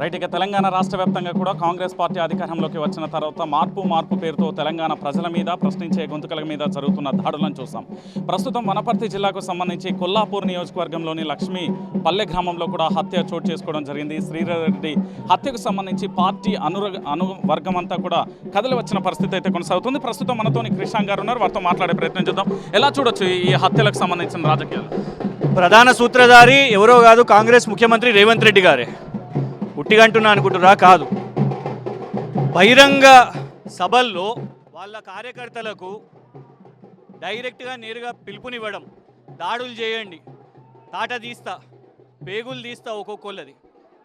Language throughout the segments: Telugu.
రైట్ ఇక తెలంగాణ రాష్ట్ర వ్యాప్తంగా కూడా కాంగ్రెస్ పార్టీ అధికారంలోకి వచ్చిన తర్వాత మార్పు మార్పు పేరుతో తెలంగాణ ప్రజల మీద ప్రశ్నించే గొంతుకల మీద జరుగుతున్న దాడులను చూసాం ప్రస్తుతం వనపర్తి జిల్లాకు సంబంధించి కొల్లాపూర్ నియోజకవర్గంలోని లక్ష్మి పల్లె గ్రామంలో కూడా హత్య చోటు చేసుకోవడం జరిగింది. శ్రీరెడ్డి హత్యకు సంబంధించి పార్టీ అనుర అను వర్గం అంతా కూడా కదలి వచ్చిన పరిస్థితి అయితే కొనసాగుతుంది. ప్రస్తుతం మనతోని కృష్ణ గారు ఉన్నారు. వారితో మాట్లాడే ప్రయత్నం చేద్దాం. ఎలా చూడొచ్చు ఈ హత్యలకు సంబంధించిన రాజకీయాలు? ప్రధాన సూత్రధారి ఎవరో కాదు కాంగ్రెస్ ముఖ్యమంత్రి రేవంత్ రెడ్డి గారే. ఉట్టిగంటున్నా అనుకుంటురా కాదు. బహిరంగ సభల్లో వాళ్ళ కార్యకర్తలకు డైరెక్ట్గా నేరుగా పిలుపునివ్వడం దాడులు చేయండి తాట తీస్తా పేగులు తీస్తా ఒక్కొక్కళ్ళది.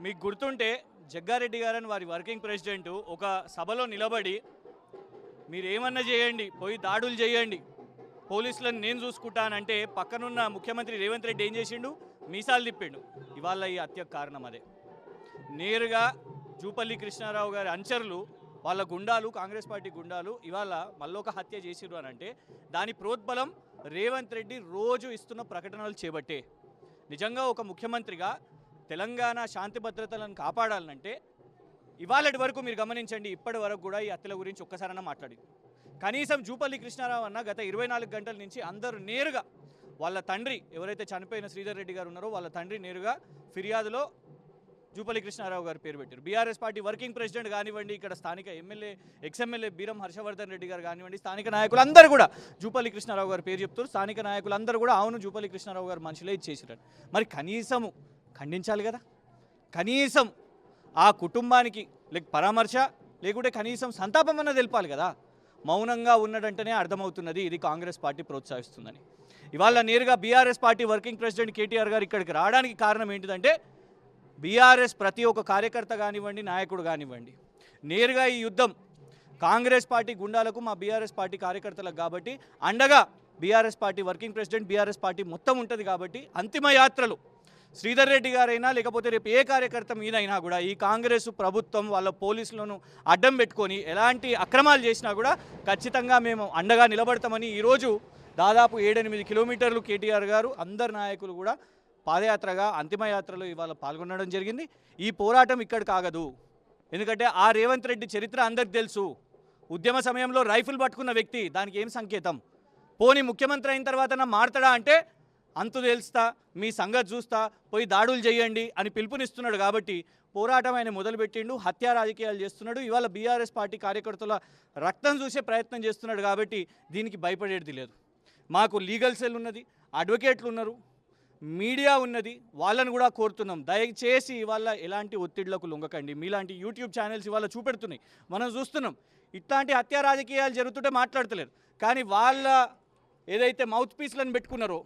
మీకు గుర్తుంటే జగ్గారెడ్డి గారని వారి వర్కింగ్ ప్రెసిడెంట్ ఒక సభలో నిలబడి మీరేమన్నా చేయండి పోయి దాడులు చేయండి. పోలీసులను నేను చూసుకుంటానంటే పక్కనున్న ముఖ్యమంత్రి రేవంత్ రెడ్డి ఏం చేసిండు? మీసాలు తిప్పిండు. ఇవాళ ఈ హత్యకు కారణం అదే. నేరుగా జూపల్లి కృష్ణారావు గారి అంచర్లు వాళ్ళ గుండాలు కాంగ్రెస్ పార్టీ గుండాలు ఇవాళ మళ్ళొక హత్య చేసిరు అని అంటే దాని ప్రోద్బలం రేవంత్ రెడ్డి రోజు ఇస్తున్న ప్రకటనలు చేపట్టే. నిజంగా ఒక ముఖ్యమంత్రిగా తెలంగాణ శాంతి భద్రతలను కాపాడాలంటే ఇవాళటి వరకు మీరు గమనించండి ఇప్పటి వరకు కూడా ఈ హత్యల గురించి ఒక్కసారైనా మాట్లాడింది. కనీసం జూపల్లి కృష్ణారావు అన్న గత ఇరవై నాలుగు గంటల నుంచి అందరూ నేరుగా వాళ్ళ తండ్రి ఎవరైతే చనిపోయిన శ్రీధర్ రెడ్డి గారు ఉన్నారో వాళ్ళ తండ్రి నేరుగా ఫిర్యాదులో జూపల్లి కృష్ణారావు గారు పేరు పెట్టారు. బీఆర్ఎస్ పార్టీ వర్కింగ్ ప్రెసిడెంట్ కానివ్వండి ఇక్కడ స్థానిక MLA ex MLA Beeram Harshavardhan Reddy garu కానివ్వండి స్థానిక నాయకులు అందరూ కూడా జూపల్లి కృష్ణారావు గారు పేరు చెప్తారు స్థానిక నాయకులు అందరూ కూడా అవును జూపల్లి కృష్ణారావు గారు మనుషులే ఇచ్చేసారు మరి కనీసము ఖండించాలి కదా? కనీసం ఆ కుటుంబానికి లేక పరామర్శ లేకుంటే కనీసం సంతాపం అన్న తెలిపాలి కదా? మౌనంగా ఉన్నదంటేనే అర్థమవుతున్నది ఇది కాంగ్రెస్ పార్టీ ప్రోత్సహిస్తుందని. ఇవాళ నేరుగా BRS party working president KTR garu ఇక్కడికి రావడానికి కారణం ఏంటిదంటే బీఆర్ఎస్ ప్రతి ఒక్క కార్యకర్త కానివ్వండి నాయకుడు కానివ్వండి. నేరుగా ఈ యుద్ధం కాంగ్రెస్ పార్టీ గుండాలకు మా బీఆర్ఎస్ పార్టీ కార్యకర్తలకు కాబట్టి అండగా BRS party working president BRS party మొత్తం ఉంటుంది కాబట్టి అంతిమ యాత్రలు శ్రీధర్ రెడ్డి గారైనా లేకపోతే రేపు ఏ కార్యకర్త మీదైనా కూడా ఈ కాంగ్రెస్ ప్రభుత్వం వాళ్ళ పోలీసులను అడ్డం పెట్టుకొని ఎలాంటి అక్రమాలు చేసినా కూడా ఖచ్చితంగా మేము అండగా నిలబడతామని ఈరోజు దాదాపు ఏడెనిమిది కిలోమీటర్లు కేటీఆర్ గారు అందరు నాయకులు కూడా పాదయాత్రగా అంతిమయాత్రలో ఇవాళ పాల్గొనడం జరిగింది. ఈ పోరాటం ఇక్కడ కాగదు ఎందుకంటే ఆ రేవంత్ రెడ్డి చరిత్ర అందరికి తెలుసు. ఉద్యమ సమయంలో రైఫిల్ పట్టుకున్న వ్యక్తి దానికి ఏం సంకేతం? పోనీ ముఖ్యమంత్రి అయిన తర్వాత నా మారతాడా అంటే అంతు తెలుస్తా మీ సంగతి చూస్తా పోయి దాడులు చేయండి అని పిలుపునిస్తున్నాడు కాబట్టి పోరాటం ఆయన మొదలుపెట్టిండు హత్యా రాజకీయాలు చేస్తున్నాడు. ఇవాళ బీఆర్ఎస్ పార్టీ కార్యకర్తల రక్తం చూసే ప్రయత్నం చేస్తున్నాడు కాబట్టి దీనికి భయపడేది లేదు. మాకు లీగల్ సెల్ ఉన్నది అడ్వకేట్లు ఉన్నారు. మీడియా ఉన్నది వాళ్ళని కూడా కోరుతున్నాం. దయచేసి ఇవాళ ఎలాంటి ఒత్తిళ్ళకు లొంగకండి. మీలాంటి యూట్యూబ్ ఛానల్స్ ఇవాళ చూపెడుతున్నాయి. మనం చూస్తున్నాం. ఇట్లాంటి హత్యా రాజకీయాలు జరుగుతుంటే మాట్లాడతలేరు. కానీ వాళ్ళ ఏదైతే మౌత్ పీస్లను పెట్టుకున్నారో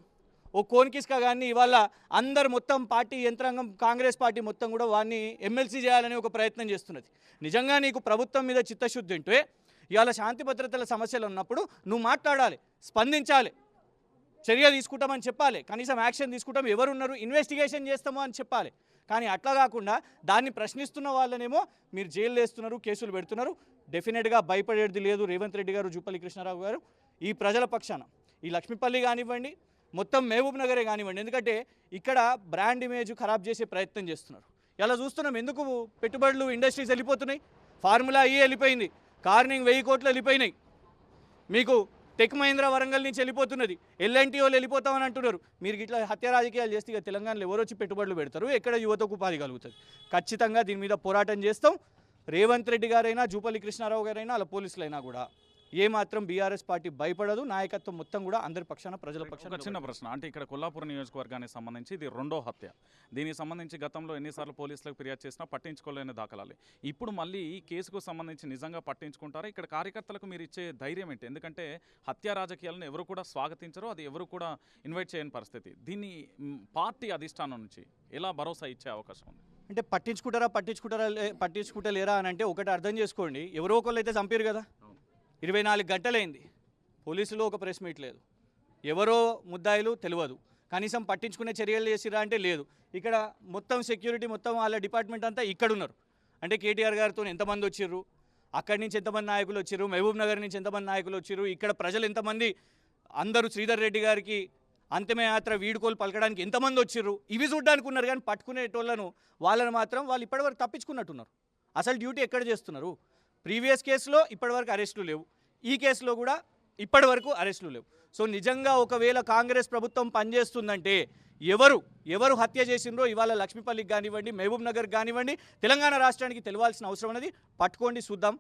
ఓ కోన్కిస్కా కానీ ఇవాళ అందరు మొత్తం పార్టీ యంత్రాంగం కాంగ్రెస్ పార్టీ మొత్తం కూడా వాడిని ఎమ్మెల్సీ చేయాలని ఒక ప్రయత్నం చేస్తున్నది. నిజంగా నీకు ప్రభుత్వం మీద చిత్తశుద్ధి ఉంటే ఇవాళ శాంతి భద్రతల సమస్యలు ఉన్నప్పుడు నువ్వు మాట్లాడాలి స్పందించాలి. చర్య తీసుకుంటామని చెప్పాలి. కనీసం యాక్షన్ తీసుకుంటాం. ఎవరున్నారు? ఇన్వెస్టిగేషన్ చేస్తాము అని చెప్పాలి. కానీ అట్లా కాకుండా దాన్ని ప్రశ్నిస్తున్న వాళ్ళనేమో మీరు జైలు వేస్తున్నారు కేసులు పెడుతున్నారు. డెఫినెట్గా భయపడేది లేదు రేవంత్ రెడ్డి గారు జూపల్లి కృష్ణారావు గారు. ఈ ప్రజల పక్షాన ఈ లక్ష్మీపల్లి కానివ్వండి మొత్తం మహబూబ్ నగరే కానివ్వండి. ఎందుకంటే ఇక్కడ బ్రాండ్ ఇమేజ్ ఖరాబ్ చేసే ప్రయత్నం చేస్తున్నారు. ఇలా చూస్తున్నాం. ఎందుకు పెట్టుబడులు ఇండస్ట్రీస్ వెళ్ళిపోతున్నాయి? ఫార్ములా ఈ వెళ్ళిపోయింది? కార్నింగ్ వెయ్యి కోట్లు వెళ్ళిపోయినాయి. మీకు టెక్ మహేంద్ర వరంగల్ నుంచి వెళ్ళిపోతున్నది. ఎల్ఎన్టీ వాళ్ళు వెళ్ళిపోతామని అంటున్నారు. మీరు ఇట్లా హత్య రాజకీయాలు చేస్తే ఇక తెలంగాణలో ఎవరు వచ్చి పెట్టుబడులు పెడతారు? ఎక్కడ యువతకు ఉపాధి కలుగుతుంది? ఖచ్చితంగా దీని మీద పోరాటం చేస్తాం. రేవంత్ రెడ్డి గారైనా జూపల్లి కృష్ణారావు గారైనా అలా పోలీసులైనా కూడా. ఏమాత్రం బీఆర్ఎస్ పార్టీ భయపడదు. నాయకత్వం మొత్తం కూడా అందరి పక్షాన ప్రజల ఒక పక్షాన చిన్న ప్రశ్న. అంటే ఇక్కడ కొల్లాపూర్ నియోజకవర్గానికి సంబంధించి ఇది రెండో హత్య. దీనికి సంబంధించి గతంలో ఎన్నిసార్లు పోలీసులకు ఫిర్యాదు చేసినా పట్టించుకోలేని దాఖలాలు. ఇప్పుడు మళ్ళీ ఈ కేసుకు సంబంధించి నిజంగా పట్టించుకుంటారా? ఇక్కడ కార్యకర్తలకు మీరు ఇచ్చే ధైర్యం ఏంటి? ఎందుకంటే హత్య రాజకీయాలను ఎవరు కూడా స్వాగతించరు అది ఎవరు కూడా ఇన్వైట్ చేయని పరిస్థితి. దీన్ని పార్టీ అధిష్టానం నుంచి ఎలా భరోసా ఇచ్చే అవకాశం ఉంది? అంటే పట్టించుకుంటారా పట్టించుకుంటారా లే- పట్టించుకుంటలేరా అని అంటే ఒకటి అర్థం చేసుకోండి. ఎవరో ఒకళ్ళు అయితే చంపారు కదా. ఇరవై నాలుగు గంటలైంది. పోలీసులు ఒక ప్రెస్ మీట్ లేదు. ఎవరో ముద్దాయిలు తెలియదు కనీసం పట్టించుకునే చర్యలు చేసిరా అంటే లేదు. ఇక్కడ మొత్తం సెక్యూరిటీ మొత్తం వాళ్ళ డిపార్ట్మెంట్ అంతా ఇక్కడ ఉన్నారు అంటే కేటీఆర్ గారితో ఎంతమంది వచ్చిర్రు? అక్కడి నుంచి ఎంతమంది నాయకులు వచ్చిర్రు? మహబూబ్ నగర్ నుంచి ఎంతమంది నాయకులు వచ్చిర్రు? ఇక్కడ ప్రజలు ఎంతమంది? అందరూ శ్రీధర్ రెడ్డి గారికి అంతిమయాత్ర వీడుకోలు పలకడానికి ఎంతమంది వచ్చిర్రు? ఇవి చూడ్డానికి ఉన్నారు కానీ పట్టుకునేటోళ్ళను వాళ్ళని మాత్రం వాళ్ళు ఇప్పటివరకు తప్పించుకున్నట్టున్నారు. అసలు డ్యూటీ ఎక్కడ చేస్తున్నారు? ప్రీవియస్ కేసులో ఇప్పటివరకు అరెస్టులు లేవు. ఈ కేసులో కూడా ఇప్పటివరకు అరెస్టులు లేవు. సో నిజంగా ఒకవేళ కాంగ్రెస్ ప్రభుత్వం పనిచేస్తుందంటే ఎవరు ఎవరు హత్య చేసిండ్రో ఇవాళ లక్ష్మీపల్లికి కానివ్వండి మహబూబ్ నగర్ కానివ్వండి తెలంగాణ రాష్ట్రానికి తెలియాల్సిన అవసరం అనేది పట్టుకోండి చూద్దాం.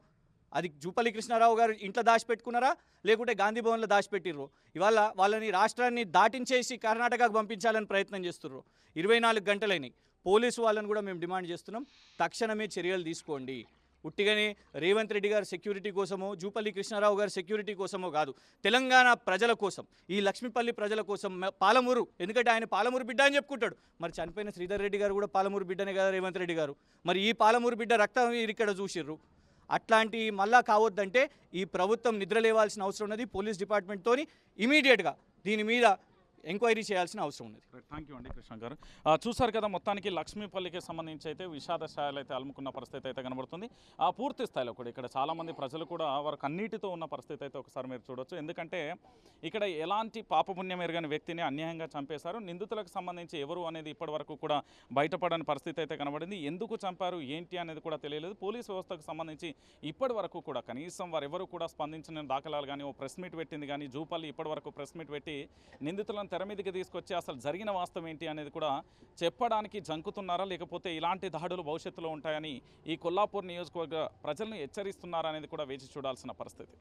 అది జూపల్లి కృష్ణారావు గారు ఇంట్లో దాచిపెట్టుకున్నారా? లేకుంటే గాంధీ భవన్లో దాచిపెట్టిర్రు? ఇవాళ వాళ్ళని రాష్ట్రాన్ని దాటించేసి కర్ణాటకకు పంపించాలని ప్రయత్నం చేస్తున్నారు ఇరవై నాలుగు గంటలైనాయి. పోలీసు వాళ్ళని కూడా మేము డిమాండ్ చేస్తున్నాం. తక్షణమే చర్యలు తీసుకోండి. ఉట్టిగానే రేవంత్ రెడ్డి గారి సెక్యూరిటీ కోసమో జూపల్లి కృష్ణారావు గారి సెక్యూరిటీ కోసమో కాదు. తెలంగాణ ప్రజల కోసం ఈ లక్ష్మీపల్లి ప్రజల కోసం పాలమూరు ఎందుకంటే ఆయన పాలమూరు బిడ్డ అని చెప్పుకుంటాడు. మరి చనిపోయిన శ్రీధర్ రెడ్డి గారు కూడా పాలమూరు బిడ్డనే కదా రేవంత్ రెడ్డి గారు. మరి ఈ పాలమూరు బిడ్డ రక్తం ఇక్కడ చూసిర్రు. అట్లాంటి మళ్ళా కావద్దంటే ఈ ప్రభుత్వం నిద్ర లేవాల్సిన అవసరం ఉన్నది పోలీస్ డిపార్ట్మెంట్తోని ఇమీడియట్గా దీని మీద ఎంక్వైరీ చేయాల్సిన అవసరం ఉన్నది. థ్యాంక్ యూ అండి కృష్ణ గారు. చూసారు చూశారు కదా మొత్తానికి లక్ష్మీపల్లికి సంబంధించి అయితే విషాద స్థాయిలో అయితే అలుముకున్న పరిస్థితి అయితే కనబడుతుంది. ఆ పూర్తి స్థాయిలో కూడా ఇక్కడ చాలామంది ప్రజలు కూడా వారు కన్నీటితో ఉన్న పరిస్థితి అయితే ఒకసారి మీరు చూడొచ్చు. ఎందుకంటే ఇక్కడ ఎలాంటి పాపపుణ్యం ఎరగని వ్యక్తిని అన్యాయంగా చంపేశారు. నిందితులకు సంబంధించి ఎవరు అనేది ఇప్పటివరకు కూడా బయటపడని పరిస్థితి అయితే కనబడింది. ఎందుకు చంపారు ఏంటి అనేది కూడా తెలియలేదు. పోలీస్ వ్యవస్థకు సంబంధించి ఇప్పటి వరకు కూడా కనీసం వారెవరు కూడా స్పందించిన దాఖలాలు కానీ ఓ ప్రెస్ మీట్ పెట్టింది కానీ జూపల్లి ఇప్పటి వరకు ప్రెస్ మీట్ పెట్టి నిందితులను తెర మీదకి తీసుకొచ్చి అసలు జరిగిన వాస్తవం ఏంటి అనేది కూడా చెప్పడానికి జంకుతున్నారా? లేకపోతే ఇలాంటి దాడులు భవిష్యత్తులో ఉంటాయని ఈ కొల్లాపూర్ నియోజకవర్గ ప్రజలను హెచ్చరిస్తున్నారా అనేది కూడా వేచి చూడాల్సిన పరిస్థితి.